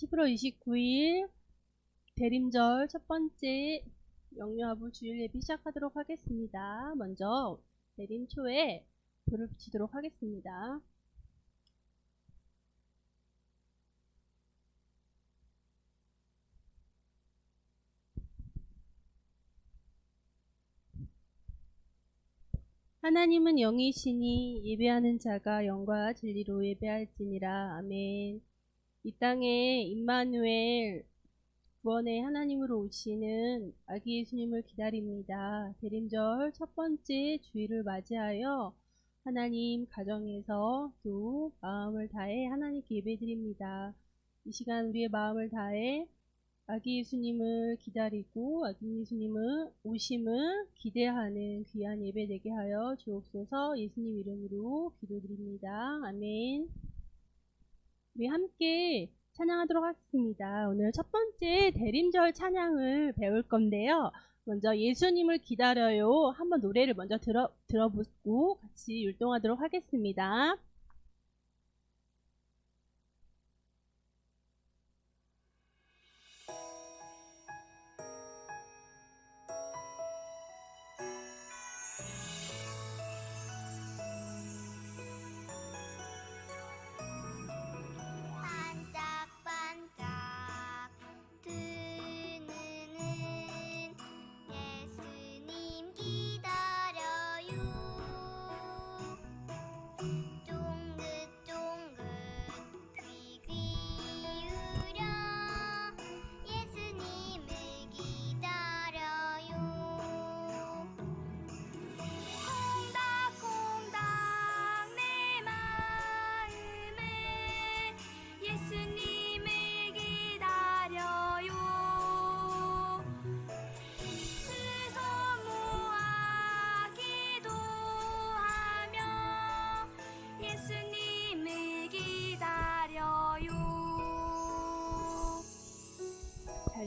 11월 29일 대림절 첫 번째 영유아부 주일 예비 시작하도록 하겠습니다. 먼저 대림 초에 불을 붙이도록 하겠습니다. 하나님은 영이시니 예배하는 자가 영과 진리로 예배할지니라. 아멘. 이 땅에 임마누엘 구원의 하나님으로 오시는 아기 예수님을 기다립니다. 대림절 첫 번째 주일을 맞이하여 하나님 가정에서 또 마음을 다해 하나님께 예배드립니다. 이 시간 우리의 마음을 다해 아기 예수님을 기다리고 아기 예수님을 오심을 기대하는 귀한 예배 되게 하여 주옵소서 예수님 이름으로 기도드립니다. 아멘. 우리 함께 찬양하도록 하겠습니다. 오늘 첫 번째 대림절 찬양을 배울 건데요. 먼저 예수님을 기다려요. 한번 노래를 먼저 들어, 들어보고 같이 율동하도록 하겠습니다.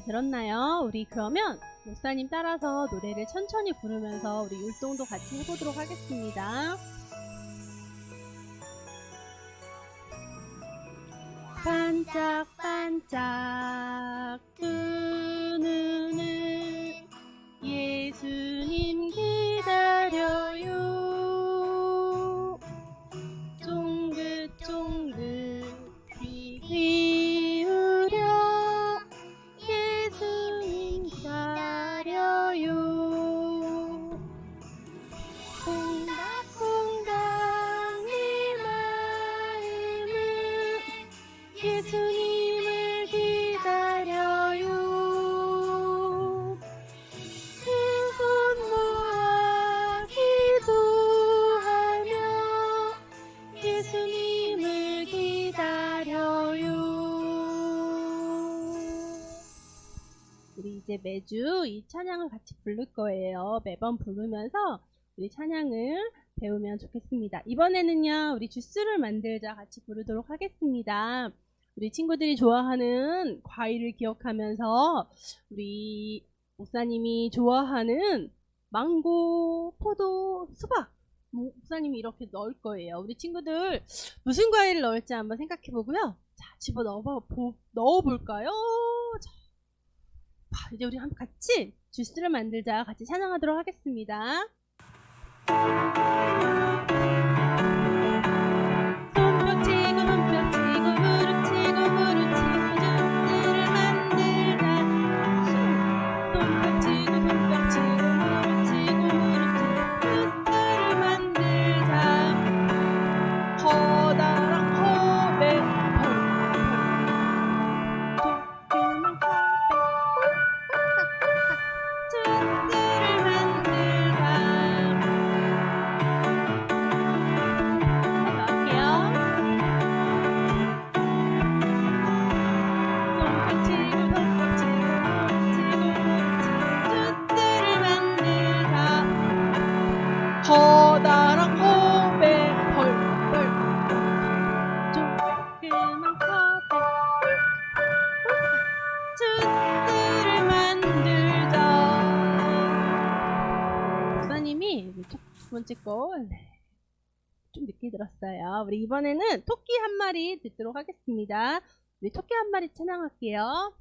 들었나요? 우리 그러면 목사님 따라서 노래를 천천히 부르면서 우리 율동도 같이 해보도록 하겠습니다. 반짝반짝 뜨는 예수 이제 매주 이 찬양을 같이 부를 거예요. 매번 부르면서 우리 찬양을 배우면 좋겠습니다. 이번에는요, 우리 주스를 만들자 같이 부르도록 하겠습니다. 우리 친구들이 좋아하는 과일을 기억하면서 우리 목사님이 좋아하는 망고, 포도, 수박 목사님이 이렇게 넣을 거예요. 우리 친구들 무슨 과일을 넣을지 한번 생각해 보고요. 자, 집어 넣어 넣어 볼까요? 이제 우리 같이 주스를 만들자 같이 찬양하도록 하겠습니다. 첫 번째 거 네. 좀 늦게 들었어요. 우리 이번에는 토끼 한 마리 듣도록 하겠습니다. 우리 토끼 한 마리 찬양할게요.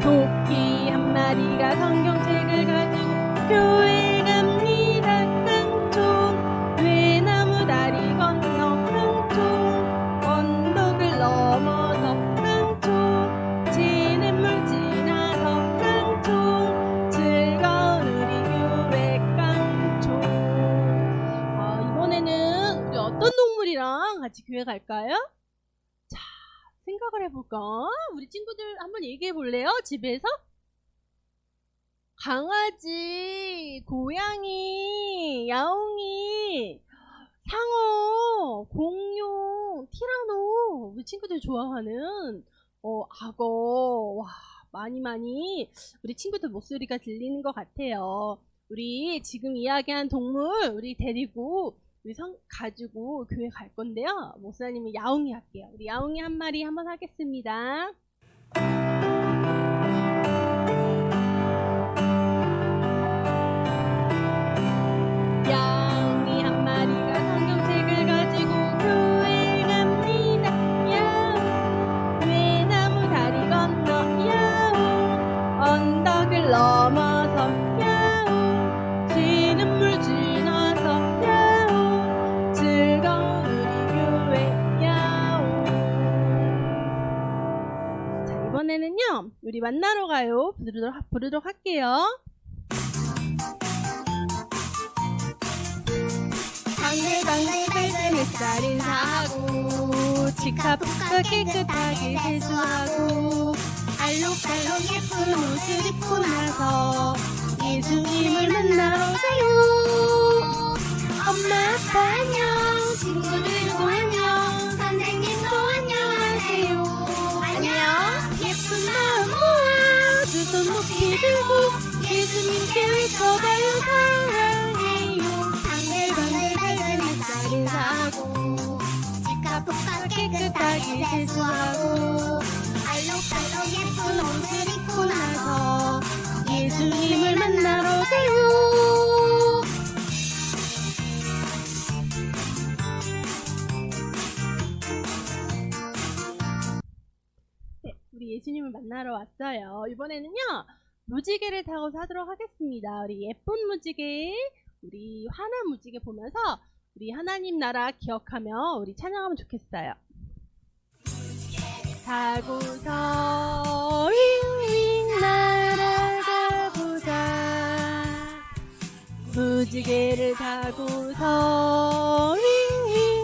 토끼 한 마리가 성경책을 가지고 교회 동물이랑 같이 교회 갈까요? 자 생각을 해볼까? 우리 친구들 한번 얘기해 볼래요? 집에서? 강아지, 고양이, 야옹이, 상어, 공룡, 티라노, 우리 친구들 좋아하는 어, 악어, 와, 많이 많이 우리 친구들 목소리가 들리는 것 같아요. 우리 지금 이야기한 동물 우리 데리고 우리 성 가지고 교회 갈 건데요. 목사님은 야옹이 할게요. 우리 야옹이 한 마리 한번 하겠습니다. 이번에는요 우리 만나러 가요. 부르도록, 부르도록 할게요. 방글방글 밝은 햇살 인사하고 치카푸카 깨끗하게 세수하고 알록달록 예쁜 옷을 입고 나서 예수님을 만나러 가요. 엄마 아빠 안녕. 친구들도 안녕 손 높이 들고 예수님께 외쳐봐요 사랑해요. 방글방글 밝은 햇살 인사하고 치카푸카 깨끗하게 세수하고 알록달록 예쁜 옷을 입고 나서 예수님을 만나러 가요 만나러 왔어요. 이번에는요, 무지개를 타고 사도록 하겠습니다. 우리 예쁜 무지개, 우리 화난 무지개 보면서 우리 하나님 나라 기억하며 우리 찬양하면 좋겠어요. 타고서 윙윙 날아가 보자 무지개를 타고서 윙윙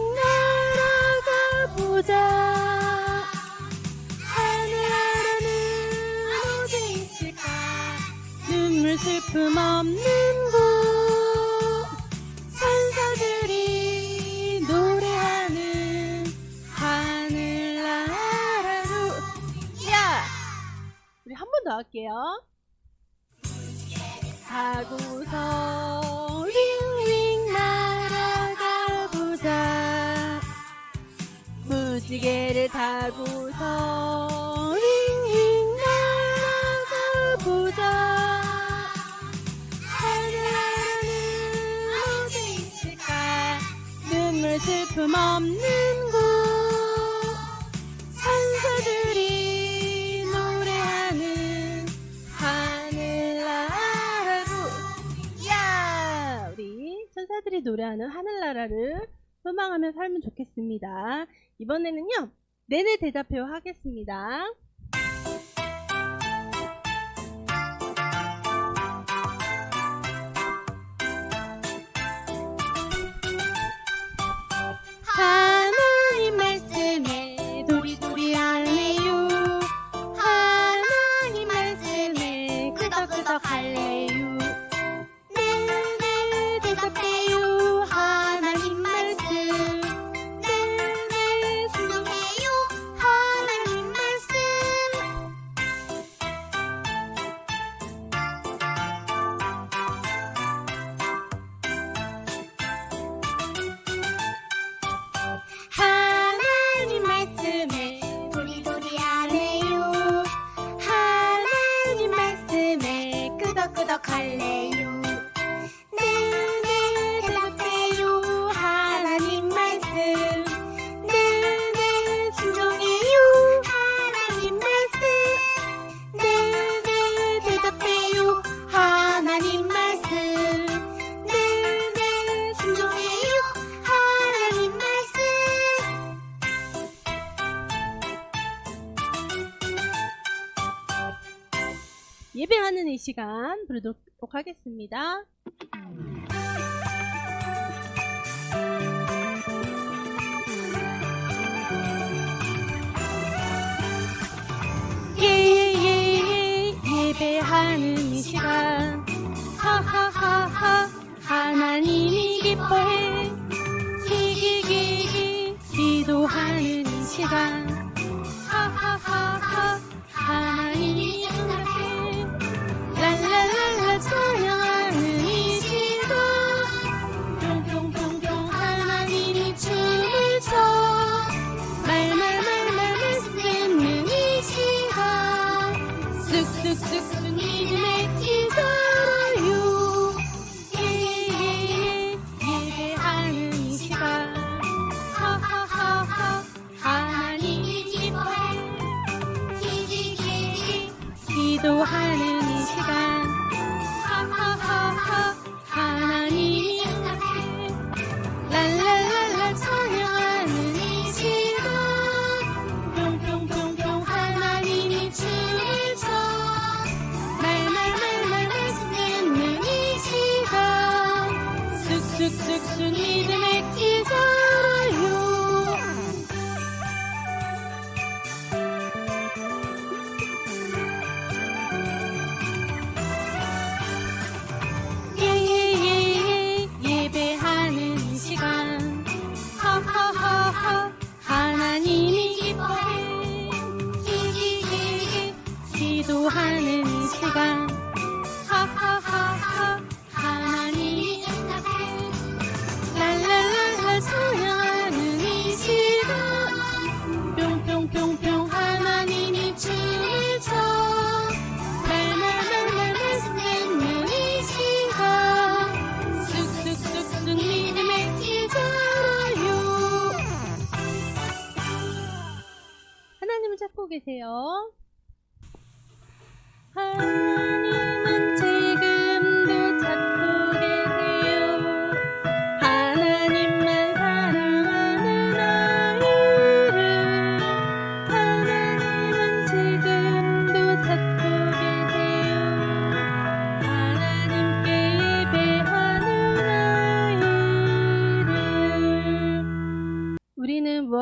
노래하는 하늘나라를 소망하며 살면 좋겠습니다. 이번에는요 네네 대답해요 하겠습니다 시간 부르도록 하겠습니다.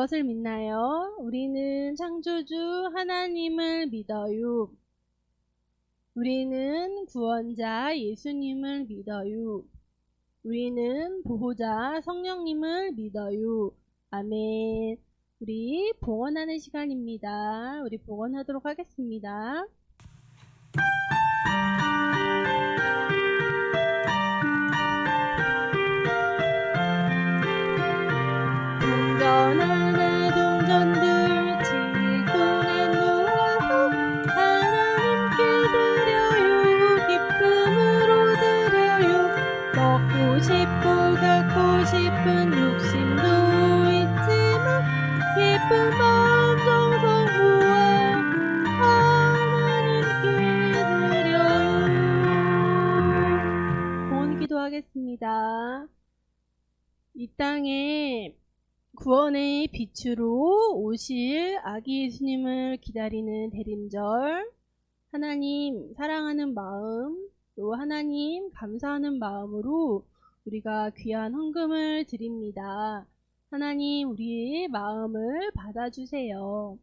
무엇을 믿나요? 우리는 창조주 하나님을 믿어요. 우리는 구원자 예수님을 믿어요. 우리는 보호자 성령님을 믿어요. 아멘. 우리 봉헌하는 시간입니다. 우리 봉헌하도록 하겠습니다. 하 기도하겠습니다. 이 땅에 구원의 빛으로 오실 아기 예수님을 기다리는 대림절, 하나님 사랑하는 마음, 또 하나님 감사하는 마음으로 우리가 귀한 헌금을 드립니다. 하나님 우리의 마음을 받아주세요.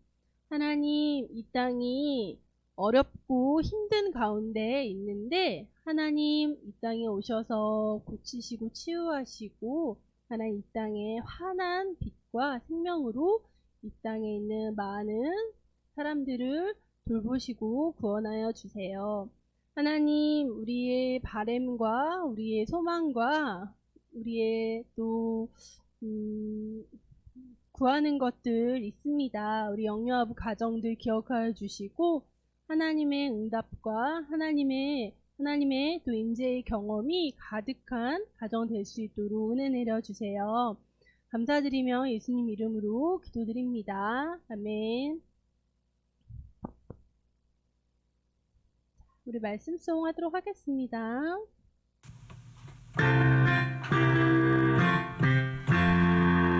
하나님 이 땅이 어렵고 힘든 가운데 있는데 하나님 이 땅에 오셔서 고치시고 치유하시고 하나님 이 땅에 환한 빛과 생명으로 이 땅에 있는 많은 사람들을 돌보시고 구원하여 주세요. 하나님, 우리의 바램과 우리의 소망과 우리의 또 음, 구하는 것들 있습니다. 우리 영유아부 가정들 기억하여 주시고 하나님의 응답과 하나님의 하나님의 또 인재의 경험이 가득한 가정 될 수 있도록 은혜 내려 주세요. 감사드리며 예수님 이름으로 기도드립니다. 아멘. 우리 말씀 수송하도록 하겠습니다.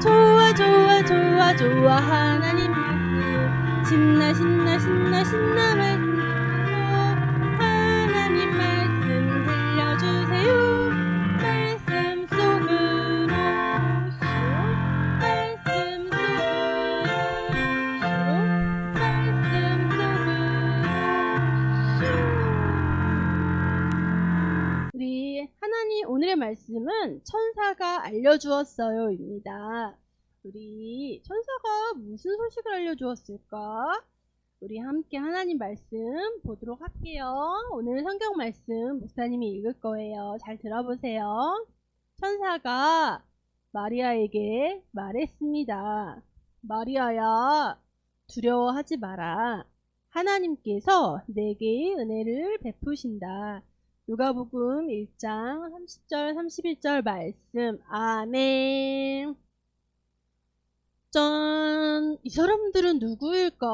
좋아 좋아 좋아 좋아 하나님 말씀 신나 신나 신나 신나 말씀 오늘의 말씀은 천사가 알려주었어요입니다. 우리 천사가 무슨 소식을 알려주었을까? 우리 함께 하나님 말씀 보도록 할게요. 오늘 성경 말씀 목사님이 읽을 거예요. 잘 들어보세요. 천사가 마리아에게 말했습니다. 마리아야, 두려워하지 마라. 하나님께서 내게 은혜를 베푸신다. 누가복음 1장 30절 31절 말씀. 아멘. 짠! 이 사람들은 누구일까?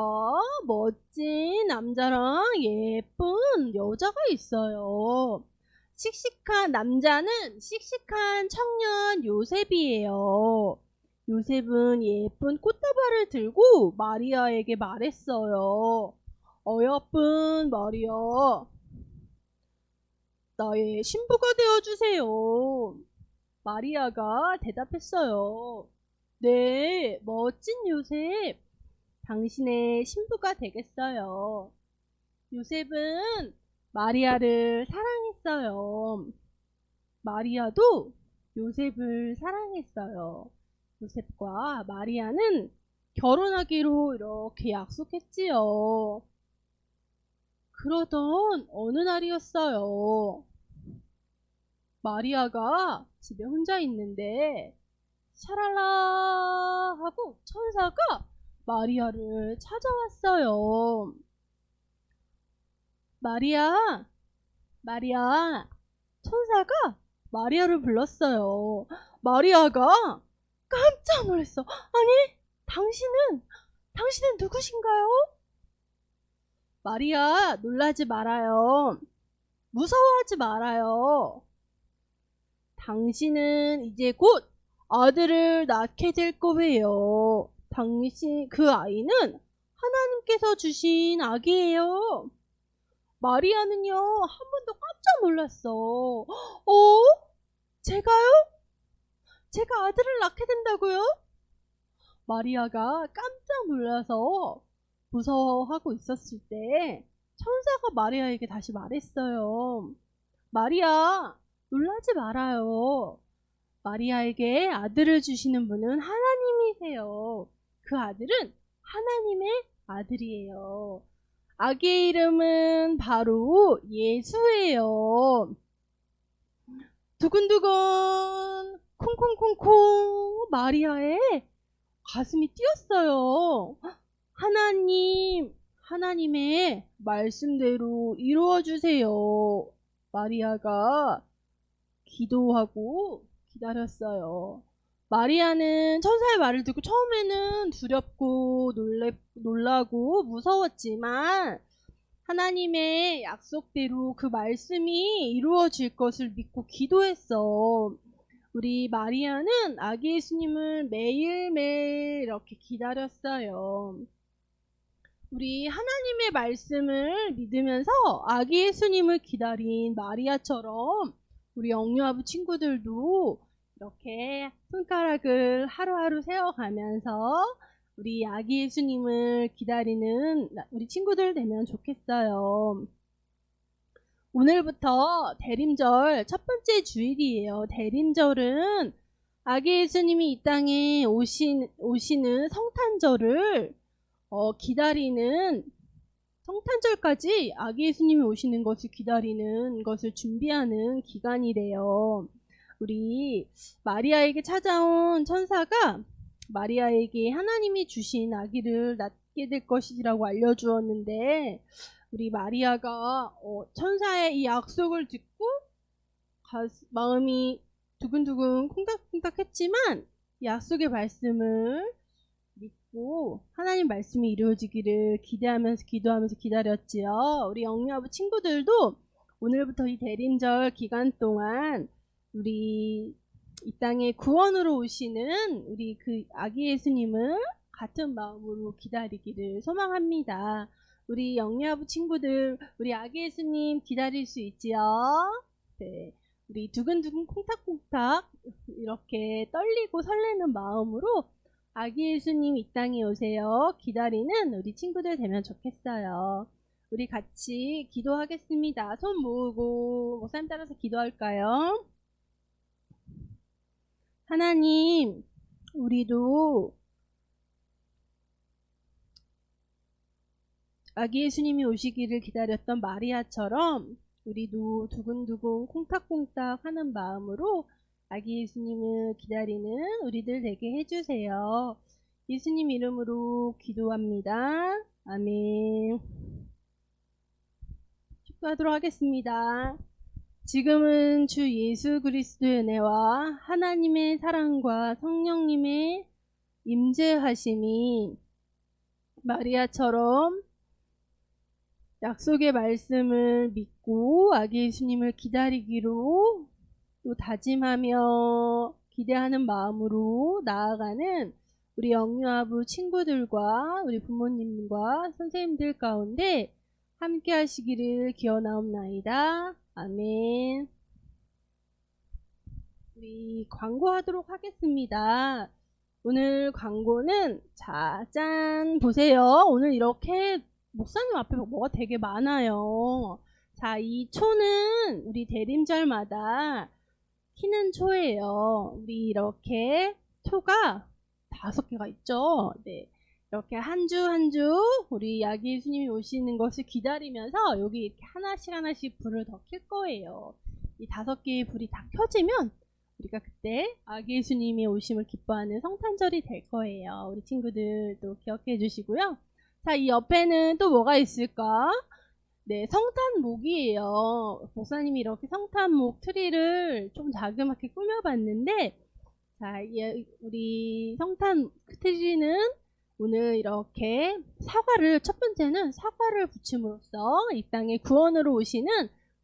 멋진 남자랑 예쁜 여자가 있어요. 씩씩한 남자는 씩씩한 청년 요셉이에요. 요셉은 예쁜 꽃다발을 들고 마리아에게 말했어요. 어여쁜 마리아, 나의 신부가 되어 주세요. 마리아가 대답했어요. 네, 멋진 요셉. 당신의 신부가 되겠어요. 요셉은 마리아를 사랑했어요. 마리아도 요셉을 사랑했어요. 요셉과 마리아는 결혼하기로 이렇게 약속했지요. 그러던 어느 날이었어요. 마리아가 집에 혼자 있는데 샤랄라 하고 천사가 마리아를 찾아왔어요. 마리아, 마리아, 천사가 마리아를 불렀어요. 마리아가 깜짝 놀랐어. 아니, 당신은, 당신은 누구신가요? 마리아, 놀라지 말아요. 무서워하지 말아요. 당신은 이제 곧 아들을 낳게 될 거예요. 당신, 그 아이는 하나님께서 주신 아기예요. 마리아는요, 한번더 깜짝 놀랐어. 어? 제가요? 제가 아들을 낳게 된다고요? 마리아가 깜짝 놀라서 무서워하고 있었을 때 천사가 마리아에게 다시 말했어요. 마리아, 놀라지 말아요. 마리아에게 아들을 주시는 분은 하나님이세요. 그 아들은 하나님의 아들이에요. 아기의 이름은 바로 예수예요. 두근두근, 콩콩콩콩, 마리아의 가슴이 뛰었어요. 하나님, 하나님의 말씀대로 이루어 주세요. 마리아가 기도하고 기다렸어요. 마리아는 천사의 말을 듣고 처음에는 두렵고 놀래, 놀라고 무서웠지만 하나님의 약속대로 그 말씀이 이루어질 것을 믿고 기도했어. 우리 마리아는 아기 예수님을 매일매일 이렇게 기다렸어요. 우리 하나님의 말씀을 믿으면서 아기 예수님을 기다린 마리아처럼 우리 영유아부 친구들도 이렇게 손가락을 하루하루 세워가면서 우리 아기 예수님을 기다리는 우리 친구들 되면 좋겠어요. 오늘부터 대림절 첫 번째 주일이에요. 대림절은 아기 예수님이 이 땅에 오신, 오시는 성탄절을 어, 기다리는 성탄절까지 아기 예수님이 오시는 것을 기다리는 것을 준비하는 기간이래요. 우리 마리아에게 찾아온 천사가 마리아에게 하나님이 주신 아기를 낳게 될 것이라고 알려주었는데 우리 마리아가 어, 천사의 이 약속을 듣고 마음이 두근두근 콩닥콩닥했지만 약속의 말씀을 믿고 하나님 말씀이 이루어지기를 기대하면서 기도하면서 기다렸지요. 우리 영유아부 친구들도 오늘부터 이 대림절 기간 동안 우리 이 땅에 구원으로 오시는 우리 그 아기 예수님을 같은 마음으로 기다리기를 소망합니다. 우리 영유아부 친구들, 우리 아기 예수님 기다릴 수 있지요? 네. 우리 두근두근 콩닥콩닥 이렇게 떨리고 설레는 마음으로 아기 예수님 이 땅에 오세요. 기다리는 우리 친구들 되면 좋겠어요. 우리 같이 기도하겠습니다. 손 모으고 목사님 따라서 기도할까요? 하나님, 우리도 아기 예수님이 오시기를 기다렸던 마리아처럼 우리도 두근두근 콩닥콩닥 하는 마음으로 아기 예수님을 기다리는 우리들 되게 해주세요. 예수님 이름으로 기도합니다. 아멘. 축도하도록 하겠습니다. 지금은 주 예수 그리스도의 은혜와 하나님의 사랑과 성령님의 임재하심이 마리아처럼 약속의 말씀을 믿고 아기 예수님을 기다리기로 또 다짐하며 기대하는 마음으로 나아가는 우리 영유아부 친구들과 우리 부모님과 선생님들 가운데 함께 하시기를 기원하옵나이다. 아멘. 우리 광고하도록 하겠습니다. 오늘 광고는 자, 짠 보세요. 오늘 이렇게 목사님 앞에 뭐가 되게 많아요. 자, 이 초는 우리 대림절마다 키는 초예요. 우리 이렇게 초가 다섯 개가 있죠. 네. 이렇게 한 주 한 주 우리 야기 예수님이 오시는 것을 기다리면서 여기 이렇게 하나씩 하나씩 불을 더 켤 거예요. 이 다섯 개의 불이 다 켜지면 우리가 그때 아기 예수님이 오심을 기뻐하는 성탄절이 될 거예요. 우리 친구들도 기억해 주시고요. 자, 이 옆에는 또 뭐가 있을까? 네, 성탄목이에요. 목사님이 이렇게 성탄목 트리를 좀 자그맣게 꾸며봤는데, 자, 예, 우리 성탄 트리는 오늘 이렇게 사과를, 첫 번째는 사과를 붙임으로써 이 땅에 구원으로 오시는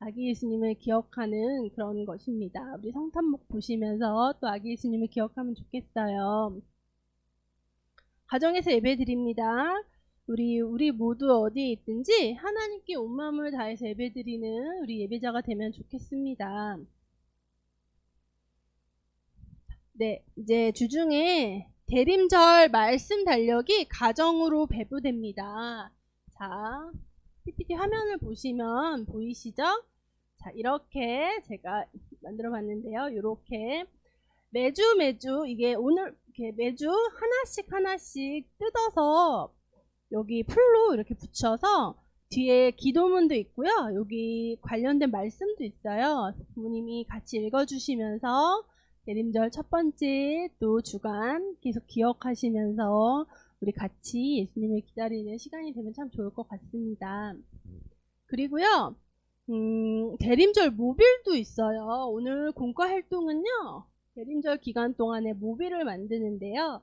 아기 예수님을 기억하는 그런 것입니다. 우리 성탄목 보시면서 또 아기 예수님을 기억하면 좋겠어요. 가정에서 예배 드립니다. 우리 우리 모두 어디에 있든지 하나님께 온 마음을 다해서 예배드리는 우리 예배자가 되면 좋겠습니다. 네, 이제 주중에 대림절 말씀 달력이 가정으로 배부됩니다. 자, PPT 화면을 보시면 보이시죠? 자, 이렇게 제가 만들어 봤는데요. 이렇게 매주 매주 이게 오늘 이렇게 매주 하나씩 하나씩 뜯어서 여기 풀로 이렇게 붙여서 뒤에 기도문도 있고요. 여기 관련된 말씀도 있어요. 부모님이 같이 읽어주시면서 예림절 첫 번째 또 주간 계속 기억하시면서 우리 같이 예수님을 기다리는 시간이 되면 참 좋을 것 같습니다. 그리고요, 음, 대림절 모빌도 있어요. 오늘 공과 활동은요, 대림절 기간 동안에 모빌을 만드는데요.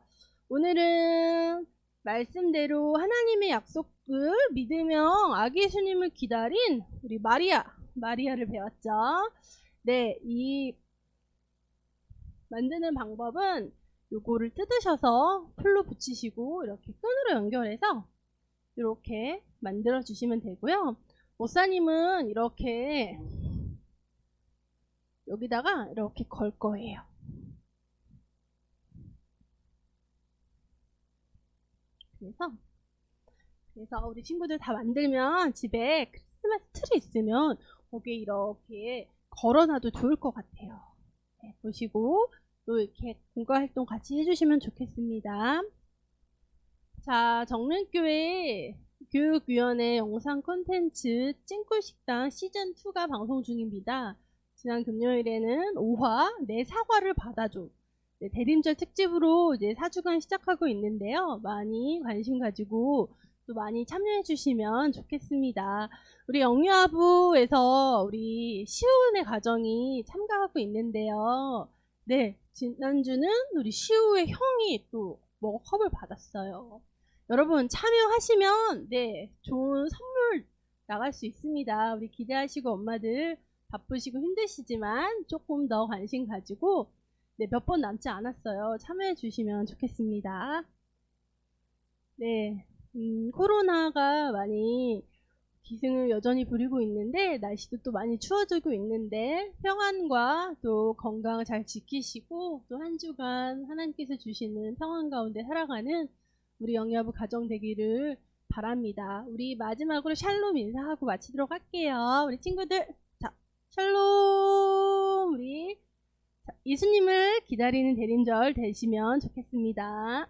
오늘은 말씀대로 하나님의 약속을 믿으며 아기 예수님을 기다린 우리 마리아, 마리아를 배웠죠. 네, 이 만드는 방법은 요거를 뜯으셔서 풀로 붙이시고 이렇게 끈으로 연결해서 이렇게 만들어 주시면 되고요. 목사님은 이렇게 여기다가 이렇게 걸 거예요. 그래서 그래서 우리 친구들 다 만들면 집에 크리스마스 트리 있으면 거기에 이렇게 걸어놔도 좋을 것 같아요. 네, 보시고 또 이렇게 공과 활동 같이 해주시면 좋겠습니다. 자, 정릉교회 교육위원회 영상 콘텐츠 찐꿀식당 시즌2가 방송 중입니다. 지난 금요일에는 5화 내 사과를 받아줘. 네, 대림절 특집으로 이제 4주간 시작하고 있는데요. 많이 관심 가지고 또 많이 참여해 주시면 좋겠습니다. 우리 영유아부에서 우리 시우은의 가정이 참가하고 있는데요. 네, 지난주는 우리 시우의 형이 또 먹컵을 받았어요. 여러분 참여하시면 네 좋은 선물 나갈 수 있습니다. 우리 기대하시고 엄마들 바쁘시고 힘드시지만 조금 더 관심 가지고 네, 몇 번 남지 않았어요. 참여해 주시면 좋겠습니다. 네, 음, 코로나가 많이 기승을 여전히 부리고 있는데 날씨도 또 많이 추워지고 있는데 평안과 또 건강 잘 지키시고 또 한 주간 하나님께서 주시는 평안 가운데 살아가는 우리 영야부 가정 되기를 바랍니다. 우리 마지막으로 샬롬 인사하고 마치도록 할게요. 우리 친구들 자 샬롬 우리 자, 예수님을 기다리는 대림절 되시면 좋겠습니다.